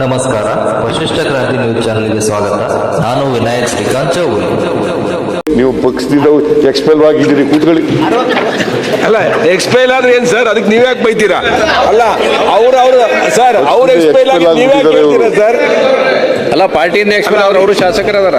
ನಮಸ್ಕಾರ ವಶಿಷ್ಠ ಕ್ರಾಂತಿ ನ್ಯೂಸ್ ಚಾನಲ್ಗೆ ಸ್ವಾಗತ. ನಾನು ವಿನಾಯಕ್ ಶ್ರೀಕಾಂತ್ ಚೌಗುಲೆ ನೀವು ಪಕ್ಷದಿಂದ ಎಕ್ಸ್ಪೆಲ್ ಆಗಿದ್ದೀರಿ ಕೂತ್ಕೊಳ್ಳಿ. ಅಲ್ಲ ಎಕ್ಸ್ಪೈಲ್ ಆದ್ರೆ ಏನ್ ಸರ್ ಅದಕ್ಕೆ ನೀವ್ ಯಾಕೆ ಬೈತೀರಾ? ಅಲ್ಲ ಅವ್ರ ಅವ್ರ ಸರ್ ಅವ್ರ ಎಕ್ಸ್ಪೈಲ್ ಆಗಿ ನೀವ್ ಯಾಕೆ ಹೇಳ್ತೀರಾ ಸರ್ ಅಲ್ಲ ಪಾರ್ಟಿಯಿಂದ ಎಕ್ಸ್ಪೈಲ್ ಅವ್ರ ಅವರು ಶಾಸಕರದಾರ?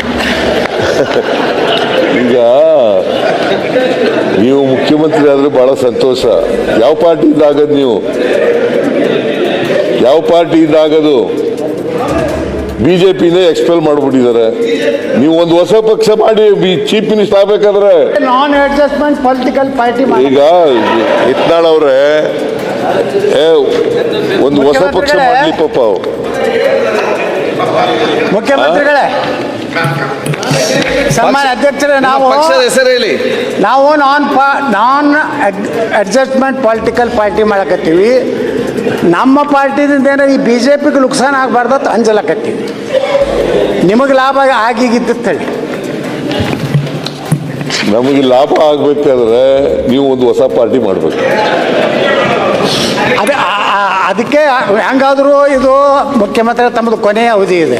ಈಗ ನೀವು ಮುಖ್ಯಮಂತ್ರಿ ಆದ್ರೆ ಬಹಳ ಸಂತೋಷ. ಯಾವ ಪಾರ್ಟಿಯಿಂದ ಆಗದು ನೀವು? ಯಾವ ಪಾರ್ಟಿಯಿಂದ ಆಗದು ಬಿಜೆಪಿಯಿಂದ ಎಕ್ಸ್ಪೆಲ್ ಮಾಡ್ಬಿಟ್ಟಿದ್ದಾರೆ. ನೀವು ಒಂದು ಹೊಸ ಪಕ್ಷ ಮಾಡಿ ಚೀಫ್ ಮಿನಿಸ್ಟರ್ ಆಗ್ಬೇಕಾದ್ರೆ. ನಾನ್ ಅಡ್ಜಸ್ಟ್ಮೆಂಟ್ ಪೊಲಿಟಿಕಲ್ ಪಾರ್ಟಿ ಈಗ ಇತ್ನಾಳ್ ಅವ್ರೆ ಒಂದು ಹೊಸ ಪಕ್ಷ ಮಾಡ್ಲಿ ಪಾಪ ಅವ್ರು. ಮುಖ್ಯಮಂತ್ರಿಗಳೇ. ಸನ್ಮಾನ್ಯ ಅಧ್ಯಕ್ಷರೇ ನಾವು ಪಕ್ಷದ ಹೆಸರು ಹೇಳಿ. ನಾವು ನಾನ್ ಪಾ ನಾನ್ ಅಡ್ಜಸ್ಟ್ಮೆಂಟ್ ಪೊಲಿಟಿಕಲ್ ಪಾರ್ಟಿ ಮಾಡಕತ್ತೀವಿ. ನಮ್ಮ ಪಾರ್ಟಿದಿಂದ ಏನೋ ಈ ಬಿ ಜೆ ಪಿಗೆ ನುಕ್ಸಾನ ಆಗಬಾರ್ದು ಅಂತ ಅಂಜಲಕತ್ತೀವಿ ನಿಮಗೆ ಲಾಭ ಆಗಿಗಿದ್ದಿತ್ತು ಹೇಳಿ. ನಮಗೆ ಲಾಭ ಆಗ್ಬೇಕಾದ್ರೆ ನೀವು ಒಂದು ಹೊಸ ಪಾರ್ಟಿ ಮಾಡಬೇಕು. ಅದೇ ಅದಕ್ಕೆ ಹೆಂಗಾದರೂ ಇದು ಮುಖ್ಯಮಂತ್ರಿ ತಮ್ಮದು ಕೊನೆಯ ಅವಧಿ ಇದೆ.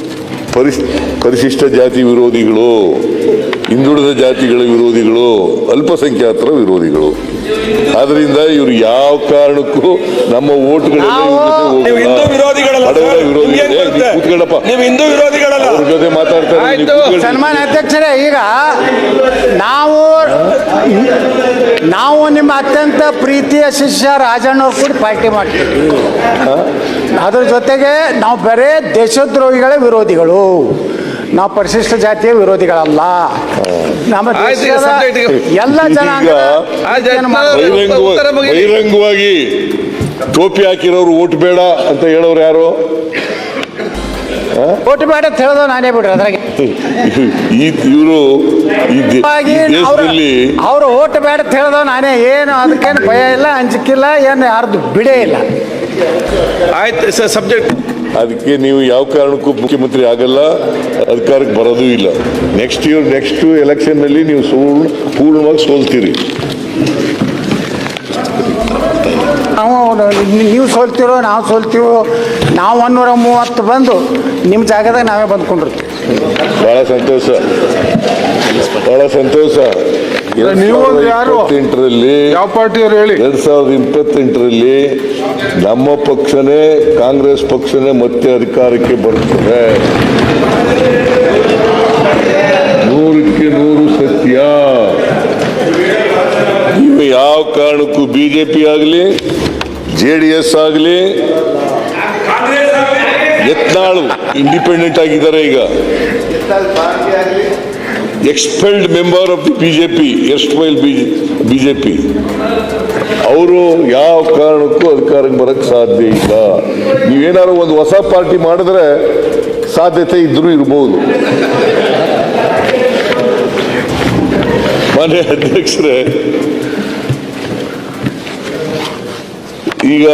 ಪರಿಸ್ ಪರಿಶಿಷ್ಟ ಜಾತಿ ವಿರೋಧಿಗಳು ಹಿಂದುಳಿದ ಜಾತಿಗಳ ವಿರೋಧಿಗಳು ಅಲ್ಪಸಂಖ್ಯಾತರ ವಿರೋಧಿಗಳು. ಆದ್ರಿಂದ ಇವರು ಯಾವ ಕಾರಣಕ್ಕೂ ನಮ್ಮ ಜೊತೆ ಮಾತಾಡ್ತಾರೆ. ಸನ್ಮಾನ್ಯ ಅಧ್ಯಕ್ಷರೇ ಈಗ ನಾವು ನಾವು ನಿಮ್ಮ ಅತ್ಯಂತ ಪ್ರೀತಿಯ ಶಿಷ್ಯ ರಾಜಣ್ಣವ್ರು ಕೂಡ ಪಾರ್ಟಿ ಮಾಡ್ತೀವಿ. ಅದ್ರ ಜೊತೆಗೆ ನಾವು ಬರೇ ದೇಶದ್ರೋಹಿಗಳ ವಿರೋಧಿಗಳು. ನಾವು ಪರಿಶಿಷ್ಟ ಜಾತಿಯ ವಿರೋಧಿಗಳಲ್ಲ. ನಮ್ಮ ದೇಶದ ಎಲ್ಲ. ಬಹಿರಂಗವಾಗಿ ಟೋಪಿ ಹಾಕಿರೋರು ಓಟ್ ಬೇಡ ಅಂತ ಹೇಳೋರು ಯಾರು? ಓಟ್ ಬೇಡ ಅಂತ ಹೇಳೋದು ನಾನೇ ಬಿಡ್ರಿ ಅದ್ರಾಗೆ. ಈ ಇವರು ಈ ಅವ್ರು ದೇಶದಲ್ಲಿ ಅವ್ರು ಓಟ್ ಬೇಡ ಅಂತ ಹೇಳ್ದವ್ ನಾನೇ. ಏನು ಅದಕ್ಕೇನು ಭಯ ಇಲ್ಲ ಅಂಜಿಕಿಲ್ಲ ಏನು ಯಾರ್ದು ಬಿಡೇ ಇಲ್ಲ. ಆಯ್ತು ಸರ್ ಸಬ್ಜೆಕ್ಟ್ ಅದಕ್ಕೆ ನೀವು ಯಾವ ಕಾರಣಕ್ಕೂ ಮುಖ್ಯಮಂತ್ರಿ ಆಗಲ್ಲ ಅಧಿಕಾರಕ್ಕೆ ಬರೋದೂ ಇಲ್ಲ. ನೆಕ್ಸ್ಟ್ ಇಯರ್ ನೆಕ್ಸ್ಟ್ ಎಲೆಕ್ಷನ್ನಲ್ಲಿ ನೀವು ಸೋಲ್ ಪೂರ್ಣವಾಗಿ ಸೋಲ್ತೀರಿ. ನಾವು ನೀವು ಸೋಲ್ತೀರೋ ನಾವು ಸೋಲ್ತೀವೋ ನಾವು ಒನ್ನೂರ ಮೂವತ್ತು ಬಂದು ನಿಮ್ಮ ಜಾಗದಾಗ ನಾವೇ ಬಂದ್ಕೊಂಡಿರ್ತೀವಿ. ಬಹಳ ಸಂತೋಷ. ಬಹಳ ಸಂತೋಷ. ನೀವು? ಇಪ್ಪತ್ತೆಂಟರಲ್ಲಿ ಯಾವ ಪಾರ್ಟಿಯವ್ರು ಹೇಳಿ? ಎರಡ್ ಸಾವಿರದ ಇಪ್ಪತ್ತೆಂಟರಲ್ಲಿ ನಮ್ಮ ಪಕ್ಷನೇ ಕಾಂಗ್ರೆಸ್ ಪಕ್ಷನೇ ಮತ್ತೆ ಅಧಿಕಾರಕ್ಕೆ ಬರ್ತದೆ. ನೂರಕ್ಕೆ ನೂರು ಸತ್ಯ. ನೀವು ಯಾವ ಕಾರಣಕ್ಕೂ ಬಿಜೆಪಿ ಆಗಲಿ ಜೆ ಡಿ ಎಸ್ ಆಗಲಿ ಯತ್ನಾಳು ಇಂಡಿಪೆಂಡೆಂಟ್ ಆಗಿದ್ದಾರೆ ಈಗ. Expelled member of the BJP J BJP ಅವರು ಯಾವ ಕಾರಣಕ್ಕೂ ಅಧಿಕಾರಕ್ಕೆ ಬರಕ್ಕೆ ಸಾಧ್ಯ ಇಲ್ಲ. ನೀವೇನಾದ್ರು ಒಂದು ಹೊಸ ಪಾರ್ಟಿ ಮಾಡಿದ್ರೆ ಸಾಧ್ಯತೆ ಇದ್ರೂ ಇರ್ಬೋದು. ಮನೆ ಅಧ್ಯಕ್ಷರೇ, ಈಗ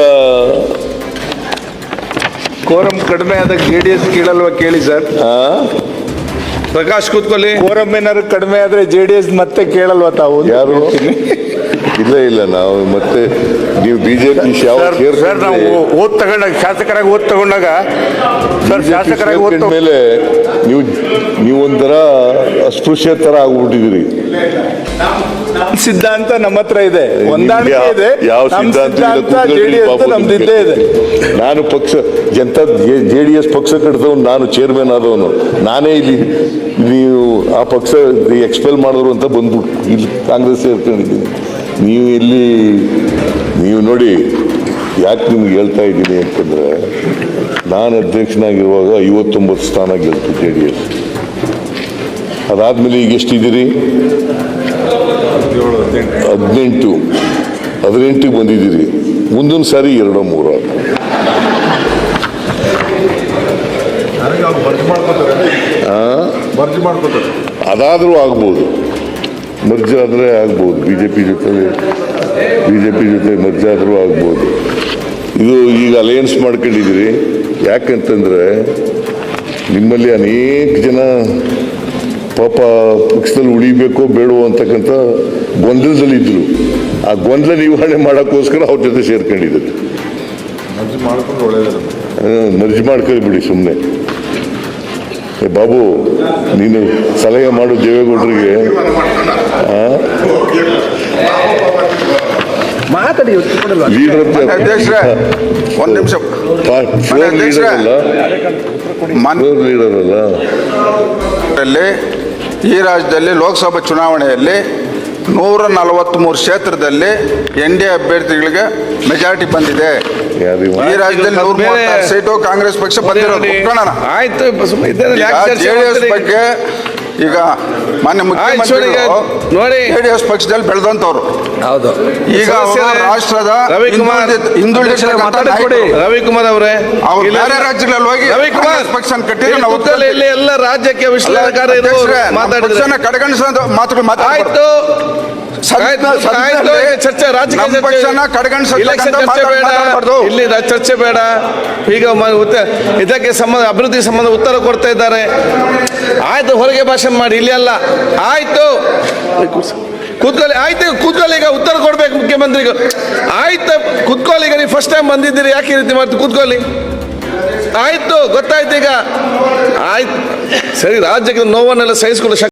ಕೋರಂ ಕಡಿಮೆ ಆದಾಗ ಜೆ ಡಿ ಎಸ್ ಕೇಳಲ್ವಾ ಕೇಳಿ ಸರ್? ಆ, ಪ್ರಕಾಶ್ ಕೂತ್ಕೊಳ್ಳಿ. ಕೋರಂ ಏನಾದ್ರು ಕಡಿಮೆ ಆದ್ರೆ ಜೆ ಡಿ ಎಸ್ ಮತ್ತೆ ಕೇಳಲ್ವಾ ತಾವು? ಯಾರು? ಇಲ್ಲ ಇಲ್ಲ ನಾವು ಮತ್ತೆ ನೀವು ಬಿಜೆಪಿ ಯಾವ ಸರ್ ನಾವು ಓದ್ ತಗೊಂಡಾಗ ಶಾಸಕರಾಗಿ ಓದ್ ತಗೊಂಡಾಗ ಸರ್ ಶಾಸಕರಾಗಿ ಓದ್ ಮೇಲೆ ನೀವು ನೀವೊಂಥರ ಅಸ್ಪೃಶ್ಯ ತರ ಆಗ್ಬಿಟ್ಟಿದ್ರಿ ಸಿದ್ಧಾಂತ ನಮ್ಮ ಹತ್ರ ಇದೆ. ಹೊಂದಾಣಿಕೆ ಇದೆ. ಯಾವ ಸಿದ್ಧಾಂತ ಇಲ್ಲ, ಸಿದ್ಧಾಂತ ಕೂತ್ಕೊಳ್ಳಿ ಜೆ ಡಿ ಎಸ್ ಬಾಬು ನಮ್ದು ಇದ್ದೇ ಇದೆ. ನಾನು ಪಕ್ಷ ಜನತಾ ಜೆ ಡಿ ಎಸ್ ಪಕ್ಷ ಕಟ್ಟಿದವನು ನಾನು ಚೇರ್ಮನ್ ಆದವನು. ನಾನೇ ಇಲ್ಲಿ ನೀವು ಆ ಪಕ್ಷ ಎಕ್ಸ್ಪೆಲ್ ಮಾಡಿದ್ರು ಅಂತ ಬಂದ್ಬಿಟ್ಟು ಇಲ್ಲಿ ಕಾಂಗ್ರೆಸ್ ಸೇರ್ಕೊಂಡಿದ್ದೀನಿ ನೀವು ಇಲ್ಲಿ ನೀವು ನೋಡಿ ಯಾಕೆ ನಿಮ್ಗೆ ಹೇಳ್ತಾ ಇದ್ದೀನಿ ಅಂತಂದ್ರೆ ನಾನು ಅಧ್ಯಕ್ಷನಾಗಿರುವಾಗ ಐವತ್ತೊಂಬತ್ತು ಸ್ಥಾನ ಗೆಲ್ತು ಜೆ ಡಿ ಎಸ್. ಅದಾದ್ಮೇಲೆ ಈಗ ಎಷ್ಟಿದ್ದೀರಿ? ಹದಿನೆಂಟು. ಹದಿನೆಂಟಿಗೆ ಬಂದಿದ್ದೀರಿ. ಮುಂದಿನ ಸಾರಿ ಎರಡೋ ಮೂರು. ಅದಾದರೂ ಆಗ್ಬೋದು. ಮರ್ಜ್ ಆದರೆ ಆಗ್ಬೋದು. ಬಿ ಜೆ ಪಿ ಜೊತೆ ಬಿ ಜೆ ಪಿ ಜೊತೆ ಮರ್ಜ್ ಆದರೂ ಆಗ್ಬೋದು. ಇದು ಈಗ ಅಲಯನ್ಸ್ ಮಾಡ್ಕೊಂಡಿದ್ದೀರಿ. ಯಾಕಂತಂದರೆ ನಿಮ್ಮಲ್ಲಿ ಅನೇಕ ಜನ ಪಾಪ ಪಕ್ಷದಲ್ಲಿ ಉಳಿಬೇಕೋ ಬೇಡೋ ಅಂತಕ್ಕಂಥ ಗೊಂದಲದಲ್ಲಿದ್ದರು ಆ ಗೊಂದಲ ನಿವಾರಣೆ ಮಾಡೋಕ್ಕೋಸ್ಕರ ಅವ್ರ ಜೊತೆ ಸೇರ್ಕೊಂಡಿದ್ದಾರೆ ಮರ್ಜ್ ಮರ್ಜಿ ಮಾಡ್ಕೊಳ್ಬಿಡಿ ಸುಮ್ಮನೆ ಬಾಬು ನೀನು ಸಲಹೆ ಮಾಡು ದೇವೇಗೌಡರಿಗೆ. ಮಾತಾಡಿ ಒಂದ್ ನಿಮಿಷ. ಈ ರಾಜ್ಯದಲ್ಲಿ ಲೋಕಸಭಾ ಚುನಾವಣೆಯಲ್ಲಿ ನೂರ ನಲವತ್ಮೂರು ಕ್ಷೇತ್ರದಲ್ಲಿ ಎನ್ ಡಿ ಎ ಅಭ್ಯರ್ಥಿಗಳಿಗೆ ಮೆಜಾರಿಟಿ ಬಂದಿದೆ. ಈ ರಾಜ್ಯದಲ್ಲಿ ನೂರ ಮೂವತ್ತಾರು ಸೀಟು ಕಾಂಗ್ರೆಸ್ ಪಕ್ಷ ಬಂದಿರೋದು. ಆಯ್ತು ಜೆಡಿಎಸ್ ಬಗ್ಗೆ ಈಗ ಮಾನ್ಯ ಮುಖ್ಯಮಂತ್ರಿ ನೋಡಿ, ಮುಖ್ಯಮಂತ್ರಿಗಳು ನೋಡಿ. ಜೆಡಿಎಸ್ ಪಕ್ಷದಲ್ಲಿ ಬೆಳೆದಂತವ್ರು ಹೌದು. ಈಗ ರಾಷ್ಟ್ರದ ರವಿಕುಮಾರ್ ಹಿಂದುಳಿದ- ಮಾತಾಡಿ. ರವಿಕುಮಾರ್ ಅವರೇ. ಅವ್ರು ಇಲ್ಲ- ಬೇರೆ ರಾಜ್ಯಗಳಲ್ಲಿ ಹೋಗಿ ರವಿಕುಮಾರ್ ಪಕ್ಷ ಕಟ್ಟಿದ್ರೆ ನಾವು ಎಲ್ಲ ರಾಜ್ಯಕ್ಕೆ ವಿಶ್ಲೇಷಣೆ ಮಾತಾಡಿದ್ರೆ. ಕಡೆಗಣಿಸುವಂತ ಮಾತುಗಳು ಮಾತಾಡ್ಬಾರ್ದು. ಚರ್ಚೆ ರಾಜಕೀಯ ಪಕ್ಷನ. ಇಲ್ಲಿ ಚರ್ಚೆ ಬೇಡ ಈಗ ಇದಕ್ಕೆ ಸಂಬಂಧ ಅಭಿವೃದ್ಧಿ ಸಂಬಂಧ ಉತ್ತರ ಕೊಡ್ತಾ ಇದ್ದಾರೆ. ಆಯ್ತು ಹೊರಗೆ ಭಾಷಣ ಮಾಡಿ ಇಲ್ಲಿ ಅಲ್ಲ. ಆಯ್ತು. ಕೂತ್ಕೊಳ್ಳಿ ಆಯ್ತು ಕೂತ್ಕೊಳ್ಳಿ ಈಗ ಉತ್ತರ ಕೊಡ್ಬೇಕು ಮುಖ್ಯಮಂತ್ರಿಗೂ. ಆಯ್ತು ಕೂತ್ಕೊಳ್ಳಿ ಈಗ ನೀವು ಫಸ್ಟ್ ಟೈಮ್ ಬಂದಿದ್ದೀರಿ ಯಾಕೆ ಈ ರೀತಿ ಮಾಡ್ತೀವಿ ಕೂತ್ಕೊಳ್ಳಿ. ಆಯ್ತು ಗೊತ್ತಾಯ್ತು ಈಗ. ಆಯ್ತು. ಸರಿ ರಾಜ್ಯಕ್ಕೆ ನೋವನ್ನೆಲ್ಲ ಸಹಿಸ್ಕೊಳ್ಳೋ